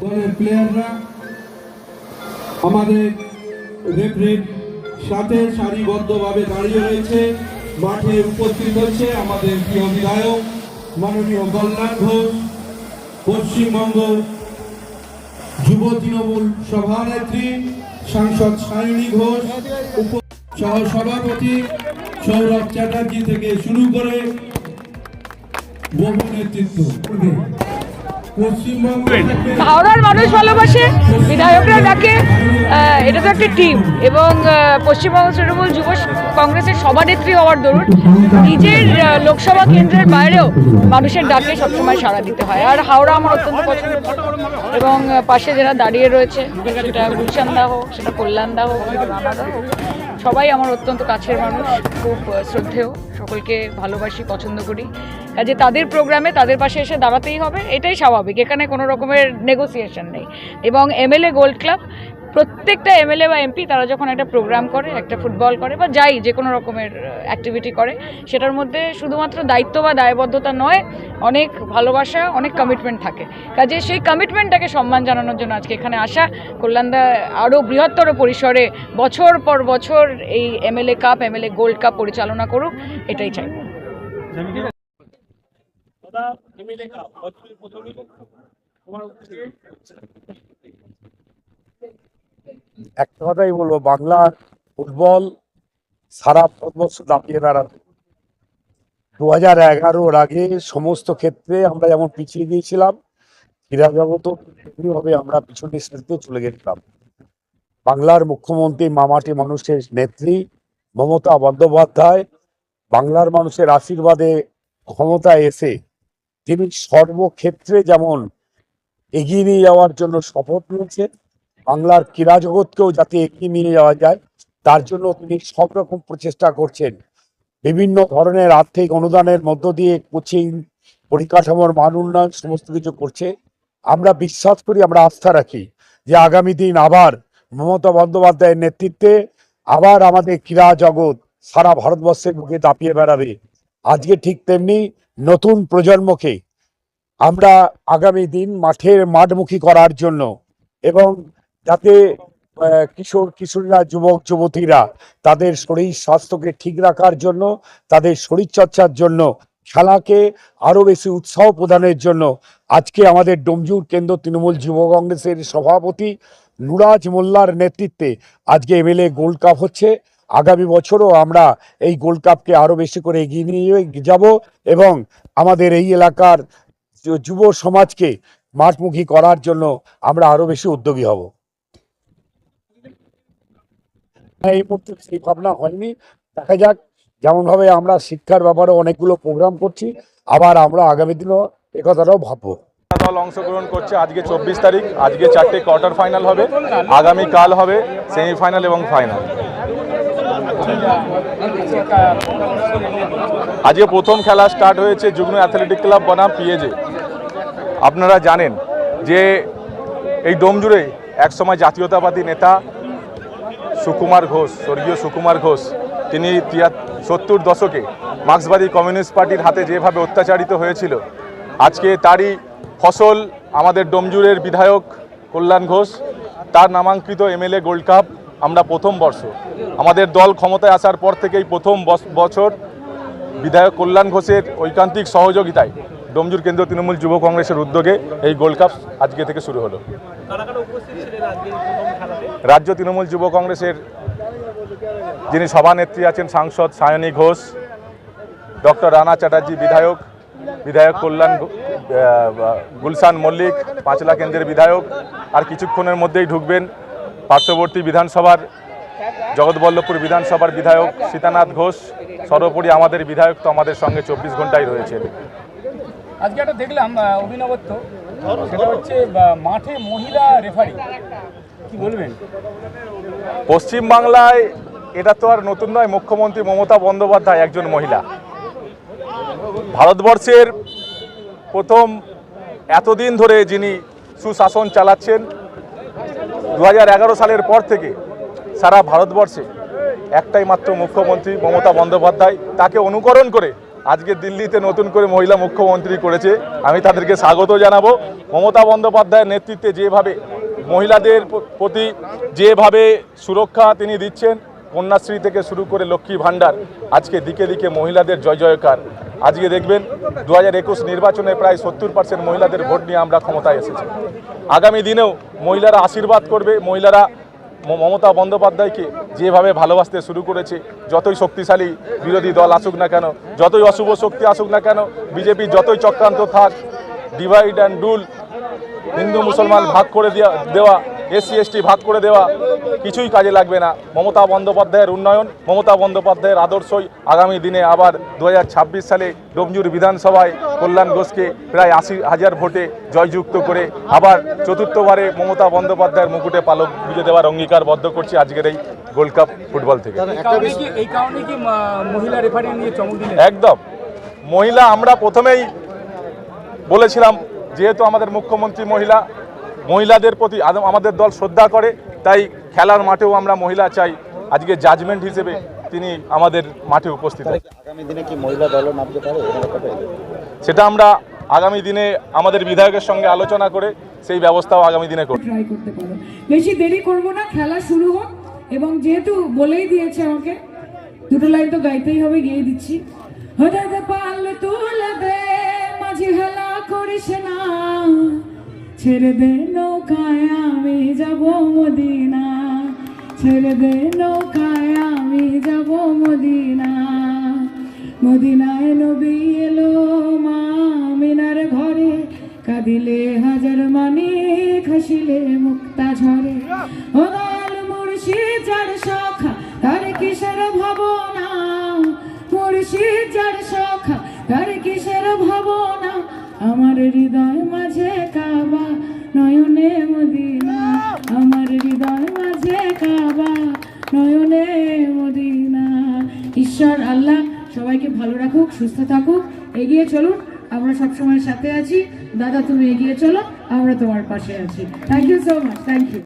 দলের প্লেয়াররা আমাদের রেফারির সাথে সারিবদ্ধভাবে দাঁড়িয়ে রয়েছে, মাঠে উপস্থিত হচ্ছে আমাদের প্রিয় বিধায়ক মাননীয় কল্যাণ ঘোষ, পশ্চিমবঙ্গ যুব তৃণমূল সভানেত্রী সাংসদ সায়নী ঘোষ, উপ- সহসভাপতি সৌরভ চ্যাটার্জি থেকে শুরু করে বহু নেতৃত্ব। হাওড়ার মানুষ ভালোবাসে বিধায়করা ডাকে এটা তো একটা টিম এবং পশ্চিমবঙ্গ তৃণমূল যুব কংগ্রেসের সভানেত্রী হওয়ার দরুন নিজের লোকসভা কেন্দ্রের বাইরেও মানুষের ডাকে সবসময় সাড়া দিতে হয়। আর হাওড়া আমার অত্যন্ত পছন্দ এবং পাশে যারা দাঁড়িয়ে রয়েছে সেটা গুলশান দা হোক সেটা কল্যাণ দা হোক সবাই আমার অত্যন্ত কাছের মানুষ খুব শ্রদ্ধেয়। সকলকে ভালোবাসি পছন্দ করি। কাজে তাদের প্রোগ্রামে তাদের পাশে এসে দাঁড়াতেই হবে, এটাই স্বাভাবিক। এখানে কোনো রকমের নেগোসিয়েশন নেই। এবং এমএলএ গোল্ড ক্লাব প্রত্যেকটা এমএলএ বা এমপি তারা যখন একটা প্রোগ্রাম করে, একটা ফুটবল করে বা যাই যে কোনো রকমের অ্যাক্টিভিটি করে, সেটার মধ্যে শুধুমাত্র দায়িত্ব বা দায়বদ্ধতা নয়, অনেক ভালোবাসা, অনেক কমিটমেন্ট থাকে। কাজে সেই কমিটমেন্টটাকে সম্মান জানানোর জন্য আজকে এখানে আসা, কল্যাণদা আরও বৃহত্তর পরিসরে বছর পর বছর এই MLA cup MLA gold cup পরিচালনা করুক, এটাই চাই। একটা কথাই বলব বাংলার ফুটবল সারা ভারতবর্ষ দাপিয়ে বেড়াবে দু হাজার এগারোর আগে সমস্ত ক্ষেত্রে আমরা যেমন পিছিয়ে গিয়েছিলাম, ক্রীড়া জগতও হবে আমরা পিছনে সারিতে চলে গেছিলাম। বাংলার মুখ্যমন্ত্রী মামাটি মানুষের নেত্রী মমতা বন্দ্যোপাধ্যায় বাংলার মানুষের আশীর্বাদে ক্ষমতায় এসে তিনি সর্বক্ষেত্রে যেমন এগিয়ে নিয়ে যাওয়ার জন্য শপথ নিয়েছেন, বাংলার ক্রীড়া জগৎকেও যাতে এগিয়ে নিয়ে যাওয়া যায়, তার জন্য তিনি সব রকম প্রচেষ্টা করছেন। বিভিন্ন ধরনের আর্থিক অনুদানের মধ্য দিয়ে কোচিং, পরিকাঠামোর মান উন্নয়ন সমস্ত কিছু করছে। আমরা বিশ্বাস করি, আমরা আস্থা রাখি যে আগামী দিন আবার মমতা বন্দ্যোপাধ্যায়ের নেতৃত্বে আবার আমাদের ক্রীড়া জগৎ সারা ভারতবর্ষের বুকে দাপিয়ে বেড়াবে। আজকে ঠিক তেমনি নতুন প্রজন্মকে আমরা আগামী দিন মাঠের মাঠমুখী করার জন্য এবং যাতে কিশোর, কিশোরীরা, যুবক, যুবতীরা তাদের শরীর স্বাস্থ্যকে ঠিক রাখার জন্য, তাদের শরীরচর্চার জন্য, খেলাকে আরও বেশি উৎসাহ প্রদানের জন্য আজকে আমাদের ডোমজুর কেন্দ্র তৃণমূল যুব কংগ্রেসের সভাপতি নুরাজ মোল্লার নেতৃত্বে আজকে এমএলএ গোল্ড কাপ হচ্ছে। আগামী বছরও আমরা এই গোল্ড কাপকে আরও বেশি করে এগিয়ে নিয়ে যাব এবং আমাদের এই এলাকার যুব সমাজকে মাঠমুখী করার জন্য আমরা আরও বেশি উদ্যোগী হব। এই মুহূর্তে সেই ভাবনা হয়নি। দেখা যাক, যেমনভাবে আমরা শিক্ষার ব্যাপারে অনেকগুলো প্রোগ্রাম করছি, আবার আমরা আগামী দিনও এ কথাটাও ভাববো। দল অংশগ্রহণ করছে আজকে চব্বিশ তারিখ, আজকে চারটে কোয়ার্টার ফাইনাল হবে আগামী কাল হবে সেমিফাইনাল এবং ফাইনাল আজকে প্রথম খেলা স্টার্ট হয়েছে যুগ্ম অ্যাথলেটিক ক্লাব বনাম পিএজে আপনারা জানেন যে এই ডোমজুড়ে একসময় জাতীয়তাবাদী নেতা সুকুমার ঘোষ, স্বর্গীয় সুকুমার ঘোষ, তিনি সত্তর দশকে মার্ক্সবাদী কমিউনিস্ট পার্টির হাতে যেভাবে অত্যাচারিত হয়েছিল, আজকে তারই ফসল আমাদের ডোমজুরের বিধায়ক কল্যাণ ঘোষ, তার নামাঙ্কিত এমএলএ গোল্ড কাপ আমরা প্রথম বর্ষ। আমাদের দল ক্ষমতায় আসার পর থেকেই প্রথম বছর বিধায়ক কল্যাণ ঘোষের ঐকান্তিক সহযোগিতায় ডোমজুর কেন্দ্র তৃণমূল যুব কংগ্রেসের উদ্যোগে এই গোল্ড কাপ আজকে থেকে শুরু হলো। রাজ্য তৃণমূল যুব কংগ্রেসের যিনি সভানেত্রী আছেন সাংসদ সায়নী ঘোষ, ডক্টর রানা চ্যাটার্জি বিধায়ক বিধায়ক কল্যাণ গুলশান মল্লিক, পাঁচলা কেন্দ্রের বিধায়ক, আর কিছুক্ষণের মধ্যেই ঢুকবেন পার্শ্ববর্তী বিধানসভার জগৎবল্লভপুর বিধানসভার বিধায়ক সীতানাথ ঘোষ সর্বোপরি আমাদের বিধায়ক তো আমাদের সঙ্গে চব্বিশ ঘন্টাই রয়েছে আজকে একটা দেখলাম অভিনবত্ব সেটা হচ্ছে মাঠে মহিলা রেফারি। কি বলবেন? পশ্চিমবাংলায় এটা তো আর নতুন নয় মুখ্যমন্ত্রী মমতা বন্দ্যোপাধ্যায় একজন মহিলা। ভারতবর্ষের প্রথম এতদিন ধরে যিনি সুশাসন চালাচ্ছেন দু হাজার এগারো সালের পর থেকে সারা ভারতবর্ষে একটাই মাত্র মুখ্যমন্ত্রী মমতা বন্দ্যোপাধ্যায়, তাকে অনুকরণ করে আজকে দিল্লিতে নতুন করে মহিলা মুখ্যমন্ত্রী করেছে। আমি তাদেরকে স্বাগত জানাব। মমতা বন্দ্যোপাধ্যায়ের নেতৃত্বে যেভাবে মহিলাদের প্রতি যেভাবে সুরক্ষা তিনি দিচ্ছেন, কন্যাশ্রী থেকে শুরু করে লক্ষ্মী ভাণ্ডার, আজকে দিকে দিকে মহিলাদের জয় জয়কার আজকে দেখবেন দু হাজার একুশ নির্বাচনে প্রায় সত্তর পার্সেন্ট মহিলাদের ভোট নিয়ে আমরা ক্ষমতায় এসেছি। আগামী দিনেও মহিলারা আশীর্বাদ করবে, মহিলারা মমতা বন্দ্যোপাধ্যায়কে যেভাবে ভালোবাসতে শুরু করেছে, যতই শক্তিশালী বিরোধী দল আসুক না কেন, যতই অশুভ শক্তি আসুক না কেন, বিজেপি যতই চক্রান্ত থাক ডিভাইড অ্যান্ড রুল হিন্দু মুসলমান ভাগ করে দেওয়া দেওয়া এসসি এসটি ভাগ করে দেওয়া কিছুই কাজে লাগবে না। মমতা বন্দ্যোপাধ্যায়ের উন্নয়ন মমতা বন্দ্যোপাধ্যায়ের আদর্শই আগামী দিনে আবার দু হাজার ছাব্বিশ সালে ডোমজুর বিধানসভায় কল্যাণ ঘোষকে প্রায় আশি হাজার ভোটে জয়যুক্ত করে আবার চতুর্থবারে মমতা বন্দ্যোপাধ্যায়ের মুকুটে পালক বুঝে দেওয়ার অঙ্গীকারবদ্ধ করছি আজকের এই গোল্ড কাপ ফুটবল থেকে। এই কারণে কি এই কারণে কি মা- মহিলা রেফারি নিয়ে চমক দিলেন? একদম। মহিলা আমরা প্রথমেই বলেছিলাম যেহেতু আমাদের মুখ্যমন্ত্রী মহিলা মহিলাদের প্রতি আমাদের দল শ্রদ্ধা করে তাই খেলার মাঠেও আমরা মহিলা চাই। আজকে জাজমেন্ট হিসেবে তিনি আমাদের মাঠে উপস্থিত। আছেন। আগামী দিনে কি মহিলা দলও নামতে পারে? সেটা আমরা আগামী দিনে আমাদের বিধায়কের সঙ্গে আলোচনা করে সেই ব্যবস্থাও আগামী দিনে করব। ট্রাই করতে পারো। বেশি দেরি করব না খেলা শুরু হোক। এবং যেহেতু বলেই দিয়েছে আমাকে দুটো লাইন তো গাইতেই হবে গিয়ে দিচ্ছি। হঠাৎ পারলে তুলে দে মাঝি হেলা করিস না। ছেড়ে দে নৌকায় আমি যাব মদিনা। ছেড়ে দে নৌকায় আমি যাব মদিনা। মদিনায় নবী এলো মা মিনার ঘরে। কাঁদিলে হাজার মানি খাসিলে মুক্তা ঝরে। ও দয়াল মুর্শিদ যার সখা তার কিসের ভাবনা? মুর্শিদ যার সখা তার কিসের ভাবনা? আমার হৃদয় মাঝে কাবা নয়নে মদিনা, আমার হৃদয় মাঝে কাবা। নয়নে মদিনা। ঈশ্বর, আল্লাহ, সবাইকে ভালো রাখুক, সুস্থ থাকুক, এগিয়ে চলুন। আমরা সবসময় সাথে আছি। দাদা, তুমি এগিয়ে চলো, আমরা তোমার পাশে আছি। Thank you so much thank you